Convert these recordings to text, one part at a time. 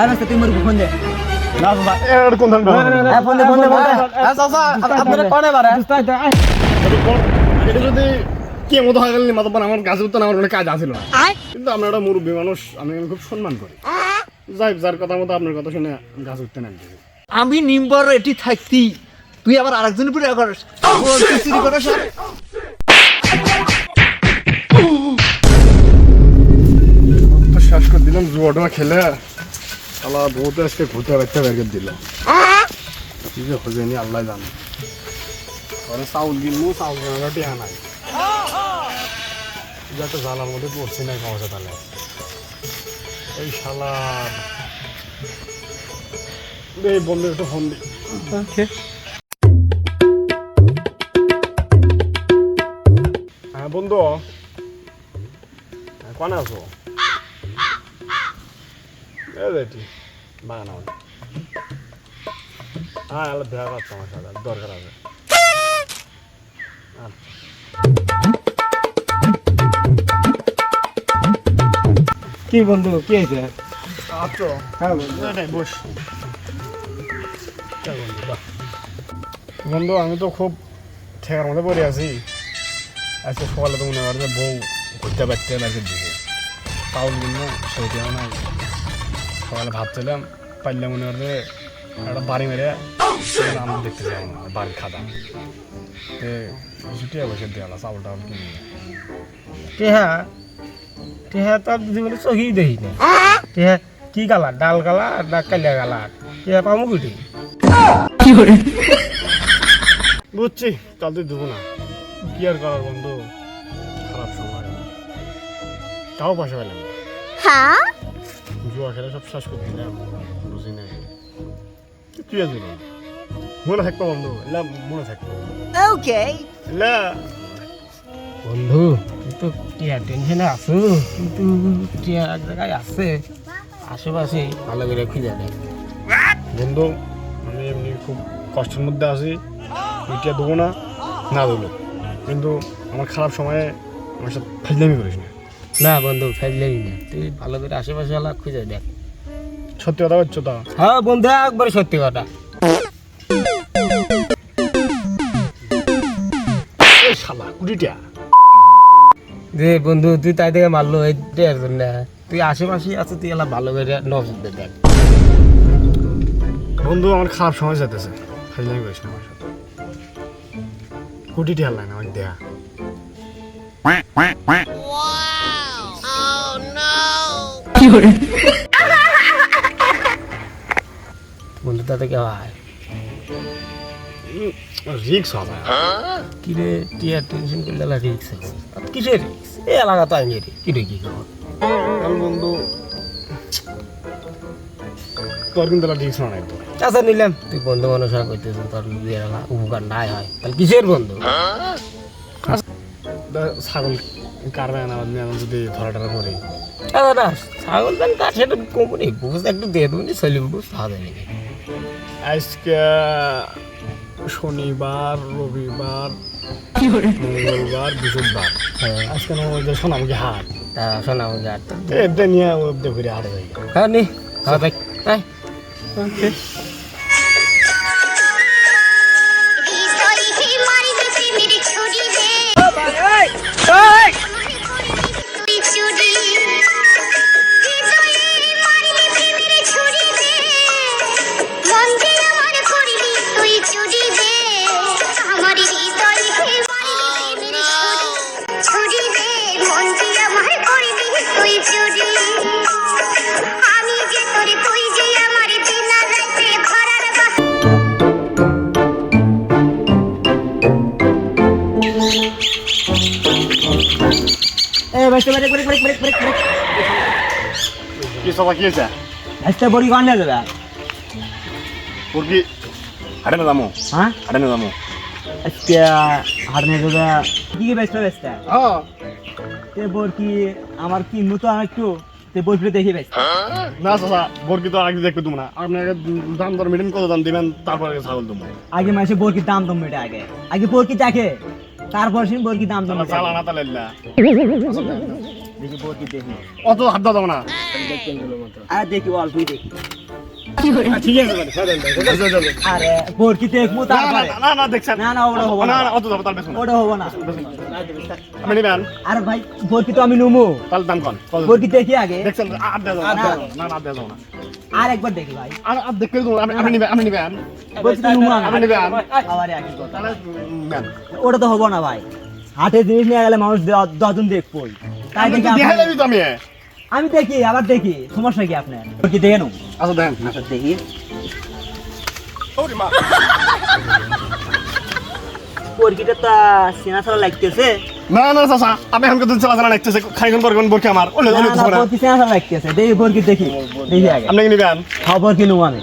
আমি তুই মোর ফোন দে। না চাচা এর কোন ধান হ্যাঁ, ফোন দে ফোন দে ফোন দে। হ্যাঁ চাচা আপনারা কোন এবারে এটা যদি কে মতো হয়ে গেলেন মাথা আমার গাছে উত্তর আমার কোনো কাজ না। কিন্তু আমরা একটা মুরব্বী মানুষ আমি খুব সম্মান করি। যাই যার কথা মতো আপনার কথা শুনে গাছ। উঠতে আমি নিম্বর এটি থাকতি। তুই আবার আরেকজনের উপরে করিস। চুরি করিস? শেষ করে দিলাম জুয়াটা খেলে। আল্লাহ বহুত আজকে ঘুরতে বাড়তে বের করে দিল কি যে হয়ে নি আল্লাহ জানে। ঘরে চাউল কিনবো চাউল কেনার টিহা নাই। যাতে জালার মধ্যে পড়ছি নাই সমস্যা তাহলে। এই শালার এই বন্ধু একটু ফোন দি। হ্যাঁ বন্ধু। হ্যাঁ, কোন আছো? হ্যাঁ আলো দেখা পাচ্ছ আমার সাথে দরকার আছে কি বন্ধু কি হয়েছে আচ্ছা হ্যাঁ বন্ধু বস বন্ধু, আমি তো খুব ঠেকার মধ্যে পড়ে আছি আজকে সকালে তো মনে করছে বউ ঘুরতে পারতে দিছে চাউল কিনবো সেইটাও নাই সকালে ভাবছিলাম পারলে মনে করছে একটা বাড়ি মেরে আমি দেখতে যাই বাড়ির খাদা। ছুটিয়ে বসে দেওয়ালা চাউল টাউল কিনে টেহা টেহা তো যদি বলে চহি দেখি না টেহা কি কালার? ডাল কালার না কালিয়া কালার? টেহা পামু কুটি বুঝছি কাল তুই দেবো না। কি আর করার বন্ধু? খারাপ সময়। তাও পাশে পেলাম না। জুয়া সব শেষ করে দিলাম বুঝি কি তুই আজ মনে থাকতো বন্ধু এলা মনে থাকতো। এলা বন্ধু তুই তো টিয়া টেনশনে আছো কিন্তু টিয়া এক জায়গায় আছে আশেপাশে ভালো করে খুঁজে দেয় বন্ধু আমি এমনি খুব কষ্টের মধ্যে আছি তুইটা দেবো না না দেবো। কিন্তু আমার খারাপ সময়ে আমার সাথে ফাইজলামি করিস না। না বন্ধু ফেললেই না তুই ভালো করে আশেপাশে আলা খুঁজে দেখ। সত্যি কথা বলছো তা? হ্যাঁ বন্ধু একবারে সত্যি কথা। এই শালা কুড়িটা। যে বন্ধু তুই তাই থেকে মারলো এটার জন্য। তুই আশেপাশে আছে তুই এলা ভালো করে নজর দে দেখ। বন্ধু আমার খারাপ সময় যেতেছে ফাইজলামি করিস না আমার সাথে কুটিটি না আমার দেয়া। বন্ধু তাতে কে হয়? রিক্স হবে। কি রে টিয়া টেনশন করলে এলা রিক্স আছে কিসের রিক্স এই এলাকা তো আমি রে কি রে কি খবর? বন্ধু তোর কিন্তু রিক্স না একদম আচ্ছা নিলাম। তুই বন্ধু মানুষ হয় করতেছ তোর এলা উপকার নাই হয়। তাহলে কিসের বন্ধু? দা- ছাগল কারবে না আমি যদি ধরা টরা করি না ছাগল দান কোম্পানি বুঝ একটু দিয়ে দেবনি সলিম বুঝ আজকে শনিবার রবিবার মঙ্গলবার বৃহস্পতিবার আজকে না ওই যে সোনামুখী হাট তা আমাকে এটা নিয়ে ঘুরে হাটে যাই। হ্যাঁ নি। হ্যাঁ দেখ। তাই কি সবা কি হয়েছে? আজকে বড়ি গান নিয়ে যাবে। হাটে না দামো হ্যাঁ? হাটে না দামো আজকে হার নিয়ে যাবে কি কি বেচতে বেচতে তে বর আমার কি মতো একটু? তে দেখি না চাচা বরকি তো আগে তুমি না। দাম দর মিটেন কত দাম দিবেন তারপরে ছাগল দেবো। আগে মাসে বরকির দাম দম মেটে আগে? আগে বরকি দেখে? তারপর সে বরকি দাম দাম চালা না তাহলে দেখি বরকি দেখি। অত হাত দাও না। আরে দেখি অল্পই দেখি। ঠিক আছে। আরে না, না, দেখছেন। না না ওটা হব না, না না, অত দাও, তাহলে বেশি ওটা হব না আপনি নিবেন? আরে ভাই বরকি তো আমি নুমু তাহলে দাম কম। বরকি দেখি আগে দেখছেন, আর দেওয়া না, না। না, না, আর দেওয়া যাবে না। আর একবার দেখি ভাই আর- আর দেখে দেবো, আপনি- আপনি নিবেন, আপনি নিবেন। বরকি নুমু আমি নিবেন। আবার একই তাহলে, ওটা তো হব না ভাই হাটে জিনিস নিয়ে গেলে মানুষ দ- দশজন দেখবই তাই দেখি আমি। আমি দেখি আবার দেখি। সমস্যা কি আপনার? বরকি দেখে নো আচ্ছা, দেন। আচ্ছা দেখি। বরকিটা তো ছাড়া লাগতেছে? না, না, চাচা, আপনি এখন চালাচালা লাগতেছে, খাইখন করবেন, বরকে আমার। ওলে, ওলে, না, লাগতেছে। দেখি বরকি দেখি। দেখি আগে। আপনি কি নিবেন? নেব আমি?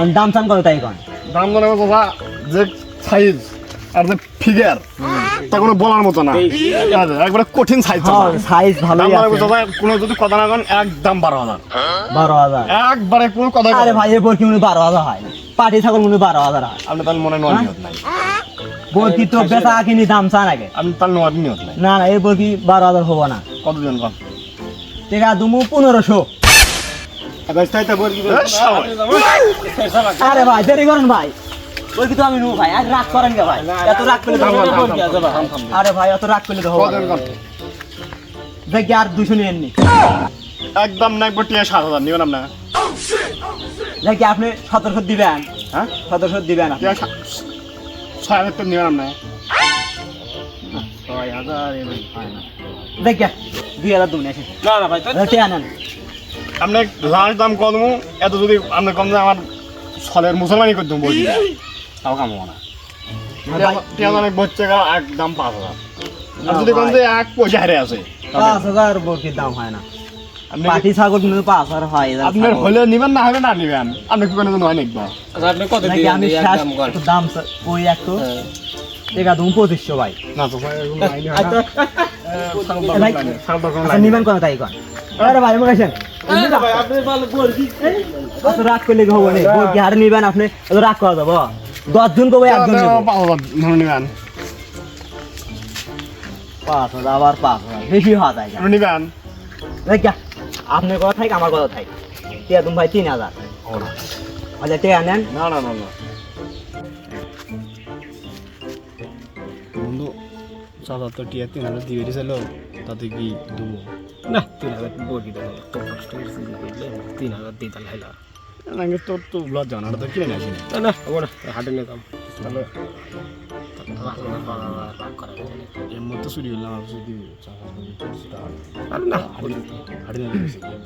আমি দাম করো তাই কন? দাম চাচা, যে সাইজ আর যে ফিগার তা কোনো বলার মতো না। একবারে কঠিন সাইজ হ্যাঁ সাইজ আছে। কোনো যদি কথা না কন একদম বারো হাজার। বারো হাজার। একবারে কোনো কথা আরে ভাই এই বরকি মনে বারো হাজার হয়? পাটি ছাগল মনে বারো হাজার হয়। আপনি তাহলে মনে নয় হ্যাঁ? নিয়ত নাই। বরকি তো বেচা কিনি দাম চান আগে? আপনি তাহলে নয় নিয়ত নাই। না না এই বরকি বারো হাজার হব না? কত জন কম টেকা দুমু পনেরোশো। আরে ভাই দেরি করেন ভাই। বলকি তো আমি নু ভাই আজ রাগ করেন কে ভাই। এত রাগ করলে। আরে ভাই এত রাগ করলে তো হবে দেখি আর দুশো নিয়ে নি। একদম না একবার টিয়া সাত হাজার নিবেন আপনার দেখি আপনি সতেরোশো দিবেন। হ্যাঁ? সতেরোশো দিবেন আপনি। ছয় হাজার তো নিবেন আপনার ছয় হাজার না। দেখি দুই হাজার না না ভাই টেয়া নেন আপনি লাস্ট দাম কম এত যদি আপনি কম দেন আমার ছলের মুসলমানি করে দেবো বলছি। তাও কাম না। টিয়া অনেক বচ্ছে একদম পাঁচ হাজার। আর যদি কম যে এক পয়সা হারে আছে পাঁচ হাজার বরকির দাম হয় না। পাটি ছাগল কিন্তু পাঁচ হাজার হয় আপনার হলে নিবেন না হবে না নিবেন। আপনি কি কোনো নয় নিকবা আচ্ছা আপনি কত আমি দাম দুম পঁচিশশো ভাই। না তো ভাই হয় আচ্ছা, না। ভাই, দশ আচ্ছা নিবেন কোন তাই কোন? আরে ভাই রাগ করলে কি হবে না? নিবেন আপনি? রাগ করা যাব। দশ জন কবে একজন নিবেন। পাঁচ হাজার আবার পাঁচ হাজার বেশি হওয়া যায় আপনি নিবেন। আপনার কথা থাক আমার কথা থাক। টিয়া তুমি ভাই তিন হাজার। আচ্ছা টিয়া নেন। না না না না। বন্ধু চাচা তো টিয়া তিন হাজার দিয়ে দিয়েছিল তাতে কি দেবো না তিন হাজার দেবো কষ্ট তিন হাজার দিয়ে তাহলে তোর তো লজ্জা না তো কিনে নিয়ে আসি না না হব না হাটে নিতাম তাহলে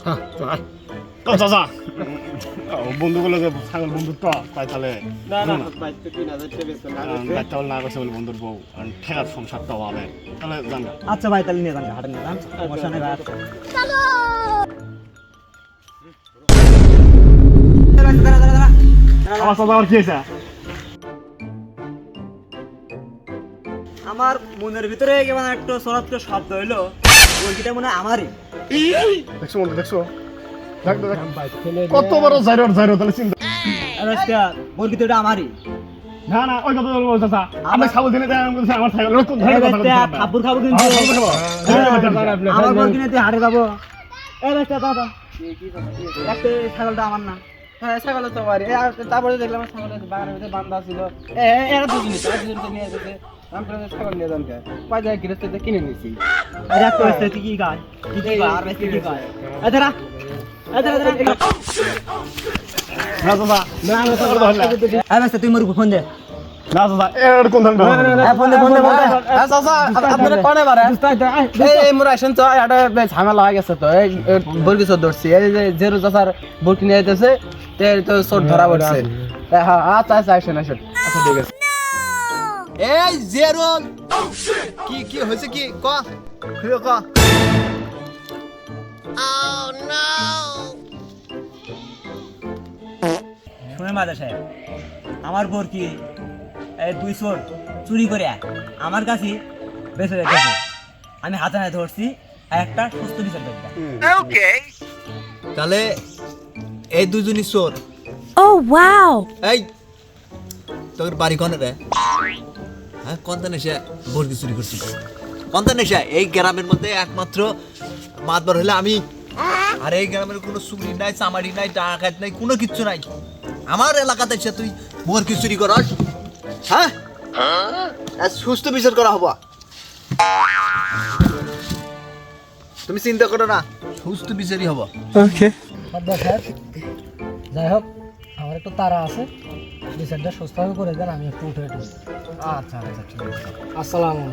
হ্যাঁ ছাগল বন্ধুত্ব না করছে বলে বন্ধুর বউ ঠেকার সংসারটা হবে তাহলে আচ্ছা ভাই তাহলে নিয়ে যান হাটে নিয়ে যান আমার চাচা আর কি হয়েছে আমার মনের ভিতরে কেমন একটু সরাত্ম শব্দ হইল ওইটা মনে হয় আমারই। দেখছ বন্ধু দেখছ? দেখ দেখ কত বড় তাহলে চিন্তা আর তো আমারই। না না ওই কথা বলব চাচা। আমি ছাগল দিনে দেয় আমি আমার ছাগল কোন এই কথা খাবুর খাব কিন্তু। হ্যাঁ। হ্যাঁ, হ্যাঁ। আমার যাব। দাদা। ছাগলটা আমার না। হ্যাঁ ছাগল তো পারি তারপরে দেখলাম ছাগলের বাগানের ভিতরে বান্ধা ছিল। এরা দুজন দুজনকে নিয়ে আমি ছাগল নিয়ে যান কে? বাজার গৃহস্থ কিনে নিয়েছি। আর একটা হচ্ছে কি গায়? কি আর কি তো ঝামেলা হয়ে গেছে তো এই বর্গি ধরছি এই যে জেরু চাচার বর্গি নিয়ে যেতেছে তে তো চোর ধরা পড়ছে। হ্যাঁ আচ্ছা আচ্ছা আসেন আসেন। আচ্ছা ঠিক আছে। এই জেরোল! কি কি হয়েছে কি? ক খুলে ক। শুনে মাদা সাহেব আমার বোর কি এই দুই চোর চুরি করে আমার কাছে বেঁচে রেখেছে। আমি হাতে হাতে ধরছি একটা সুস্থ বিচার দেখবে তাহলে এই দুজনই চোর। Oh, wow. এই তোর বাড়ি কনে রে হ্যাঁ কোন তানে সে বর্গি চুরি করছিল বন্ধ নেশা এই গ্রামের মধ্যে একমাত্র মাতবার হলে আমি আর এই গ্রামের কোনো চুরি নাই চামারি নাই ডাকাত নাই কোনো কিচ্ছু নাই। আমার এলাকাতে এসে তুই কি চুরি করস হ্যাঁ সুস্থ বিচার করা হব। তুমি চিন্তা করো না। সুস্থ বিচারই হব। যাই হোক আমার একটু তারা আছে। বিচারটা সুস্থভাবে করে দেন আমি একটু উঠে উঠে আচ্ছা আচ্ছা ঠিক আছে। আসসালামু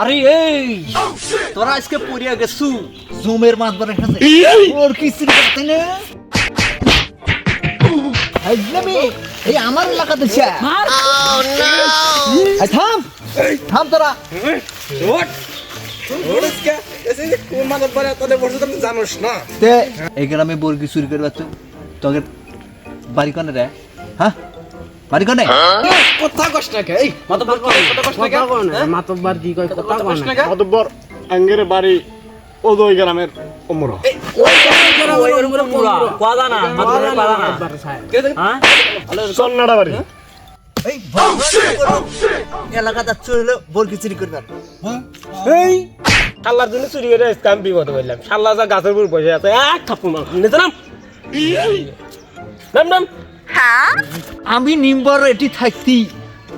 আরে এই তোরা আজকে পড়িয়া গেছু? জমের মাতবারের কাছে ওর কি করতে না? এই আমার এলাকাতে চা থাম থাম তোরা। এই গ্রামে বর্গি চুরি করবা তো তোকে বাড়ি কনে রে? হ্যাঁ? বাড়ি কনে? কথা কষ্ট না কে? এই কথা কষ্ট না কে? কি কয় কথা কষ্ট না কে? আঙ্গের বাড়ি ওদই গ্রামের ওমর সন্নাডা বাড়ি। এই এলাকাতে চুরি হলে বর্গি চুরি করবার। এই? শাল্লার জন্য চুরি করে আজকে আমি বিপদ শাল্লা যা গাছের উপর বসে আছে এক থাপ্পড় মার। নাম নাম। নাম আমি নিম্বর এটি থাকতি।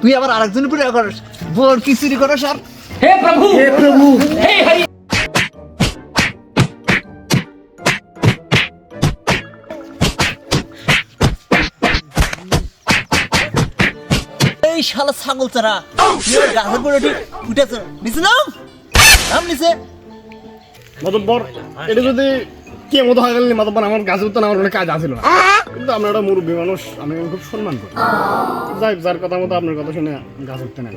তুই আবার আরেকজনের উপরে করিস। বর্গি চুরি করিস আর? এই শালা ছাগল চারা গাছের উপরে উঠি উঠেছ। নিচে নাম মাতব্বর এটা যদি কে মতো হয়ে গেলেন মাতব্বর আমার গাছ আমার কোনো কাজ না। কিন্তু আপনার একটা মুরব্বী মানুষ আমি খুব সম্মান করি। যাই যার কথা মতো আপনার কথা শুনে গাছ উঠতে না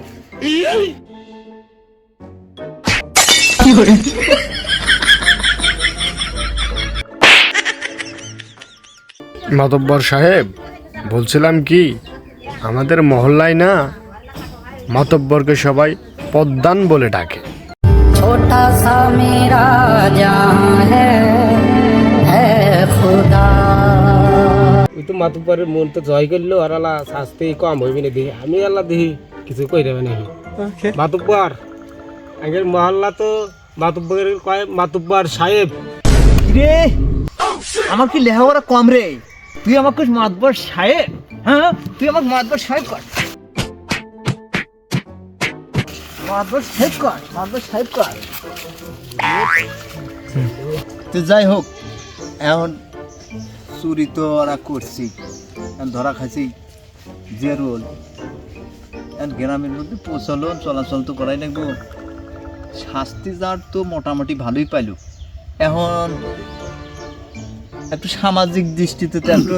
মাতব্বর সাহেব বলছিলাম কি আমাদের মহল্লায় না মাতব্বরকে সবাই পদ্মান বলে ডাকে। छोटा सा मेरा जहां है है खुदा ওই তো মাতুপারের মন তো জয় করলো আর আল্লাহ শাস্তি কম হইবি না দেখি আমি আল্লাহ দেখি কিছু কই দেবে নাকি মাতুব্বার আগের মহল্লা তো মাতুব্বরের কয় মাতুব্বার সাহেব রে আমার কি লেখাপড়া কম রে তুই আমাকে মাতবর সাহেব হ্যাঁ তুই আমাকে মাতবর সাহেব কর তো যাই হোক, এখন চুরি তো ওরা করছি ধরা খাইছি যে রোল। এখন গ্রামের মধ্যে প্রচলন, চলাচল তো করাই লাগবো। শাস্তি যার তো মোটামুটি ভালোই পাইলো। এখন একটু সামাজিক দৃষ্টিতে তো একটু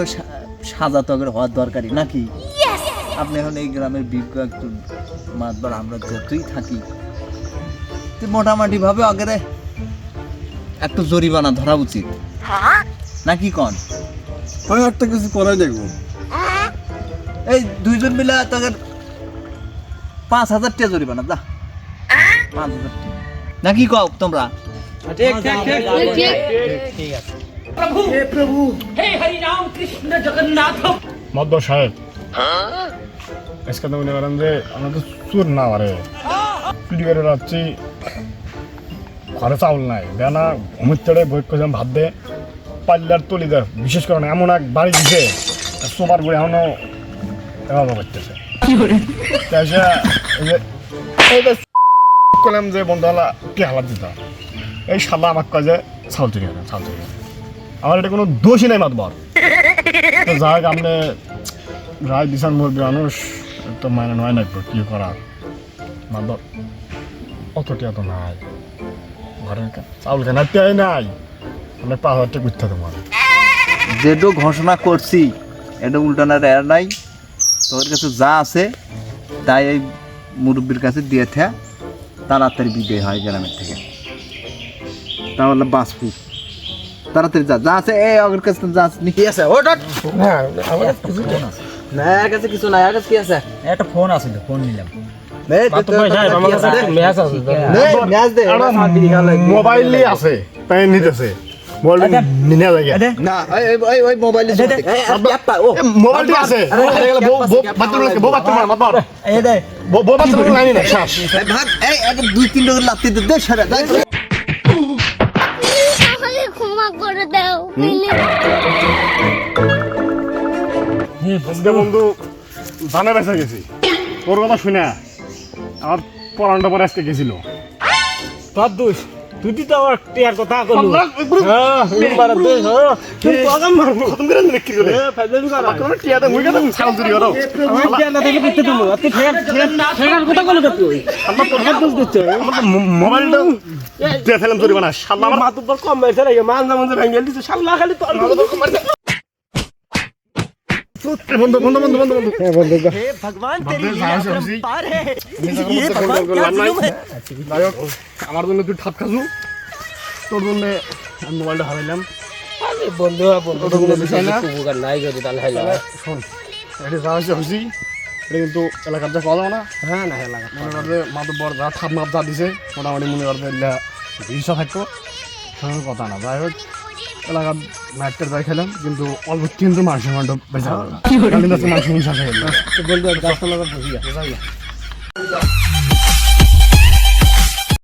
সাজা তগের হওয়ার দরকারি নাকি? আপনি এখন এই গ্রামের বিজ্ঞ একজন মাতবার আমরা যতই থাকি তো মোটামুটি ভাবে আগেরে একটু জরিমানা ধরা উচিত। নাকি কন? আমি একটা কিছু করাই দেখব। এই দুইজন মিলে তোদের পাঁচ হাজার টাকা জরিমানা দা পাঁচ হাজার নাকি কও তোমরা? ঠিক ঠিক ঠিক। মদ্দর সাহেব। আজকে তো মনে করেন যে আমরা তো চুর না পারে। চুরি করে ঘরে চাউল নাই। ঘুমের চড়ে বই করে ভাত দে। পাল্লার তলি দেয় বিশেষ করে এমন এক বাড়ি দিছে সোবার বই এখনও এভাবে করতেছে। করলাম যে বন্ধুওয়ালা কি হালাত দিত? এই শালা আমার কয় যে চাউল চুরি করে চাউল চুরি আমার এটা কোনো দোষই নাই মাতবার। তো যাই আপনি রায় দিশান মুরগি মানুষ। তো মানে নয় না কি করার? তো নাই। ঘরের চাউল কেনার টিয়াই নাই। অনেক পাঁচ হাজার টাকা করতে তোমার। যেটো ঘোষণা করছি এটা উল্টানার এর নাই। তোর কাছে যা আছে তাই এই মুরব্বীর কাছে দিয়ে থা। তাড়াতাড়ি বিদায় হয় গ্রামের থেকে। তাহলে বাঁচবো। তাড়াতাড়ি যা যা আছে এই আগের কাছে যা আছে নি। কি আছে ওট ওট না এর কাছে কিছু নাই এর কাছে কি আছে? একটা ফোন আছিল ফোন নিলাম। আমার আছে, আছে আছে তাই নিতেছে। মোবাইলে আছে। ক্ষমা করে দাও আজকে বন্ধু জানে বেঁচে গেছি। তোর কথা শুনে আমার পরানটা পরে আজকে গেছিল। তোর দোষ তুই তো আমার টিয়ার কথা কলু হ্যাঁ এবারে দোষ হ্যাঁ। কিন্তু আগাম মারবো খতম করে দিলে কি করে? ফাজলামি কর? কোনো টিয়াতে মুই কেন ছাগল চুরি করো। আমার টিয়া না থাকলে করতে তুমি তুই ফের ফের ফেরার কথা কলু তুই। আমার তোর হাত দোষ দিচ্ছ। আমার মোবাইলটা ফেলাম চুরি বানা আমার কম রে ভেঙে দিছে। শালা খালি তোর বন্ধু বন্ধু বন্ধু বন্ধু বন্ধু। হ্যাঁ বন্ধু ভগবান বন্ধু আমার জন্য তুই ঠাপ খাসু। তোর জন্য আমি মোবাইলটা হারাইলাম। বন্ধু বন্ধু ওটা কোনো বিষয় না। উপকার নাই যদি তাহলে হাইলা শোন এটা সাহস হচ্ছি এটা কিন্তু এলাকার যা পাওয়া যাবে না। হ্যাঁ না হেলা মনে করবে মাতো বড় যা ঠাপ মাপ যা দিছে মোটামুটি মনে করবে এলা ভিসা থাকতো সেরকম কথা না যাই হোক। এলাকার নাইটের যাই খেলাম কিন্তু অল্প কিন্তু মাংস মান্ড বেচা মাংস মাংস বলব গাছপালা